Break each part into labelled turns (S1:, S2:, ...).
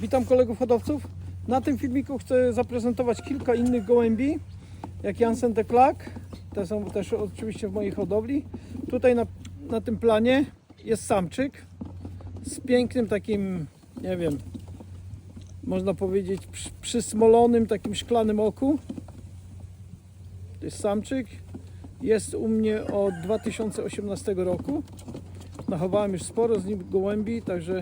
S1: Witam kolegów hodowców. Na tym filmiku chcę zaprezentować kilka innych gołębi, jak Jansen de Klerk. Te są też oczywiście w mojej hodowli. Tutaj na, na tym planie jest samczyk z pięknym takim, nie wiem, można powiedzieć przy- przysmolonym takim szklanym oku. To jest samczyk. Jest u mnie od 2018 roku. Nachowałem już sporo z nim gołębi, także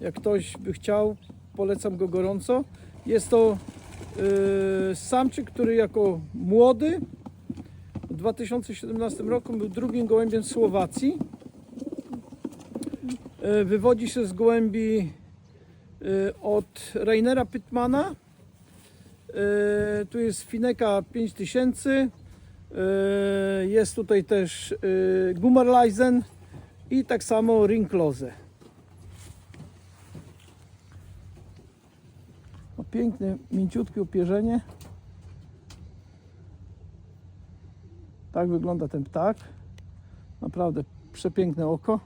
S1: jak ktoś by chciał, polecam go gorąco. Jest to yy, samczyk, który jako młody w 2017 roku był drugim gołębiem Słowacji. Yy, wywodzi się z gołębi yy, od Rainera Pittmana. Yy, tu jest Fineka 5000. Yy, jest tutaj też yy, i tak samo Rinklose. Piękne, mięciutkie upierzenie. Tak wygląda ten ptak. Naprawdę przepiękne oko.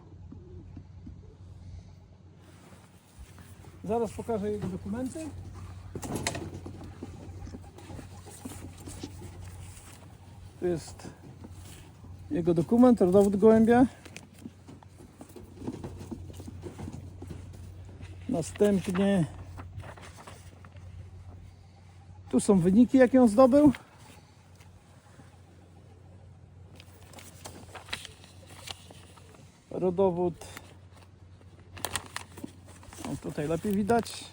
S1: Zaraz pokażę jego dokumenty. Tu jest jego dokument, rodowód gołębia. Następnie tu są wyniki, jakie on zdobył. Rodowód. O, tutaj lepiej widać,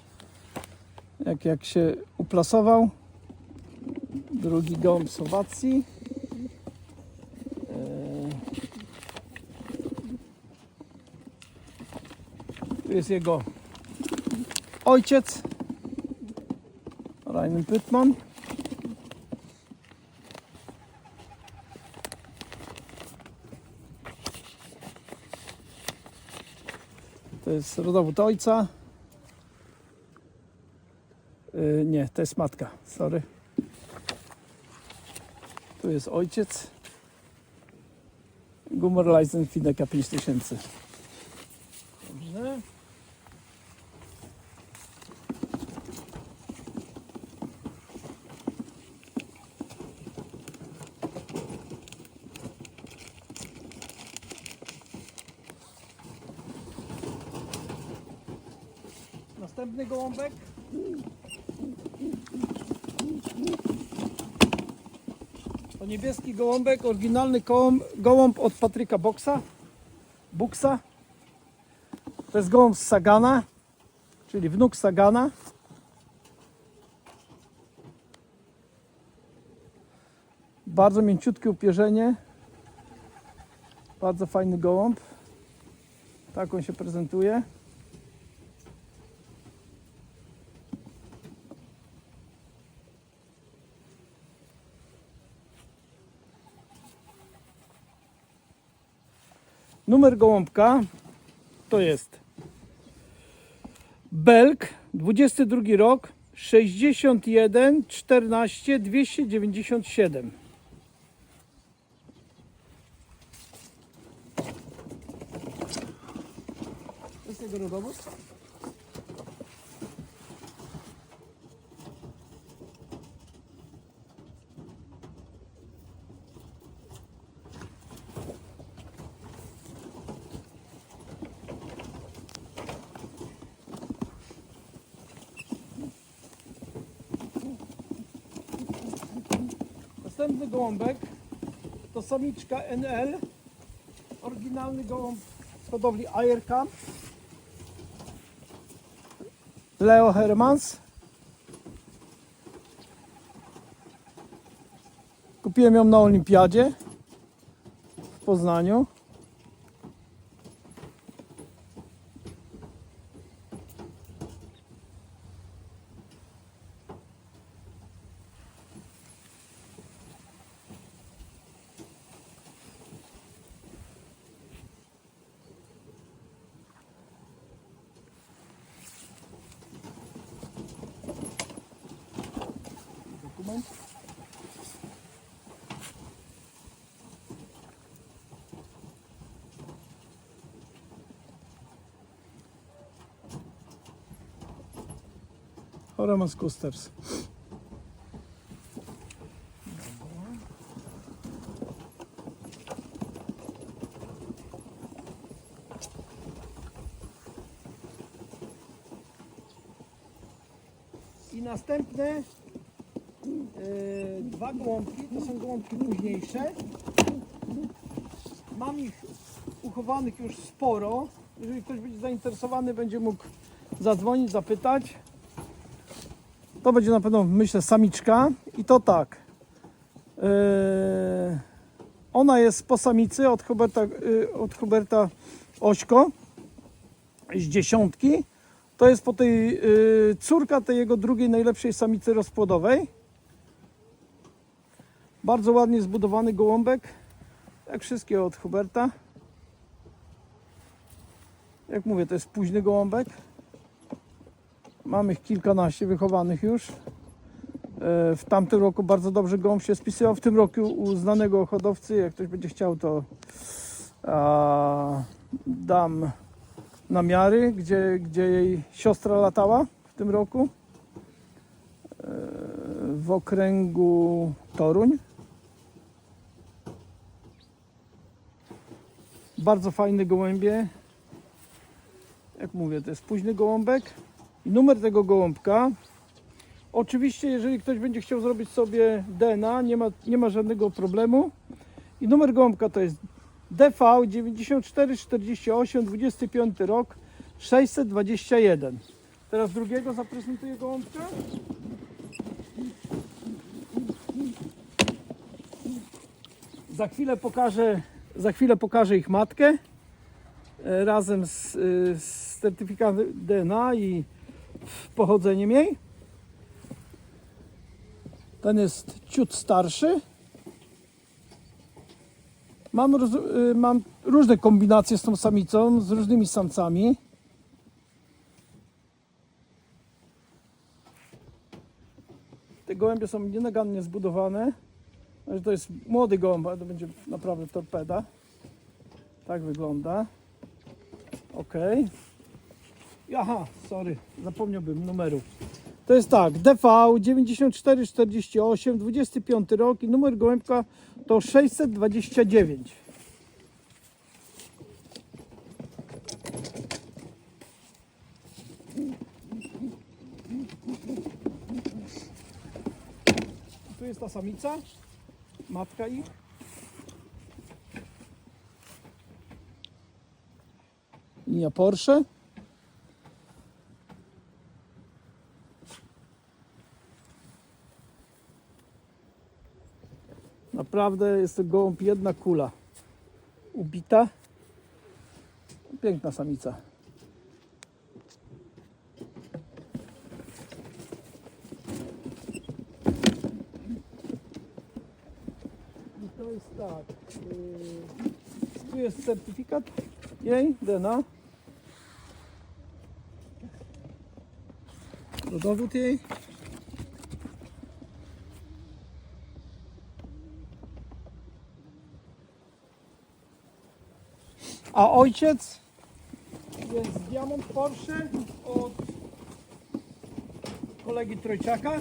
S1: jak, jak się uplasował. Drugi gołąb Słowacji. Eee, Tu jest jego ojciec, Rainer Pytman. To jest rodowód ojca. Yy, nie, to jest matka, sorry. Tu jest ojciec. Gummerleisen Fineka 5000. Dobrze. Następny gołąbek. To niebieski gołąbek, oryginalny gołąb, od Patryka Boxa. Buksa. To jest gołąb z Sagana, czyli wnuk Sagana. Bardzo mięciutkie upierzenie. Bardzo fajny gołąb. Tak on się prezentuje. Numer gołąbka to jest Belk 22 rok 61 14 297. To jest jego rodowód. Następny gołąbek to samiczka NL. Oryginalny gołąb z hodowli Ajerkamp. Leo Hermans. Kupiłem ją na olimpiadzie w Poznaniu. Dokument. Horemas Custers. I następne dwa gołąbki, to są gołąbki późniejsze. Mam ich uchowanych już sporo. Jeżeli ktoś będzie zainteresowany, będzie mógł zadzwonić, zapytać. To będzie na pewno, myślę, samiczka. I to tak. E, ona jest po samicy od Huberta, e, od Huberta Ośko z dziesiątki. To jest po tej y, córka tej jego drugiej najlepszej samicy rozpłodowej. Bardzo ładnie zbudowany gołąbek. Jak wszystkie od Huberta. Jak mówię, to jest późny gołąbek. Mamy ich kilkanaście wychowanych już. E, W tamtym roku bardzo dobrze gołąb się spisywał. W tym roku u znanego hodowcy, jak ktoś będzie chciał, to a, dam namiary, gdzie, gdzie jej siostra latała w tym roku e, w okręgu Toruń. Bardzo fajne gołębie. Jak mówię, to jest późny gołąbek. I numer tego gołąbka. Oczywiście, jeżeli ktoś będzie chciał zrobić sobie DNA, nie ma, nie ma żadnego problemu. I numer gołąbka to jest DV 9448 25 rok 621. Teraz drugiego zaprezentuję gołąbka. Za chwilę pokażę, za chwilę pokażę ich matkę e, razem z, e, z certyfikatem DNA i pochodzeniem jej. Ten jest ciut starszy. Mam, y, mam różne kombinacje z tą samicą, z różnymi samcami. Te gołębie są nienagannie zbudowane. To jest młody gołąb, ale to będzie naprawdę torpeda. Tak wygląda. Ok. Aha, sorry, zapomniałbym numeru. To jest tak, DV 9448, 25 rok i numer gołębka to 629. Tu jest ta samica, matka ich. Linia Porsche. Naprawdę jest to gołąb jedna kula. Ubita. Piękna samica. Jest tak. yy, Tu jest certyfikat jej, DNA. To dowód jej. A ojciec jest Diamond Porsche od kolegi Trojczaka.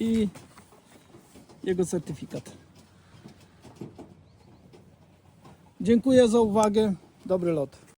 S1: I jego certyfikat. Dziękuję za uwagę. Dobry lot.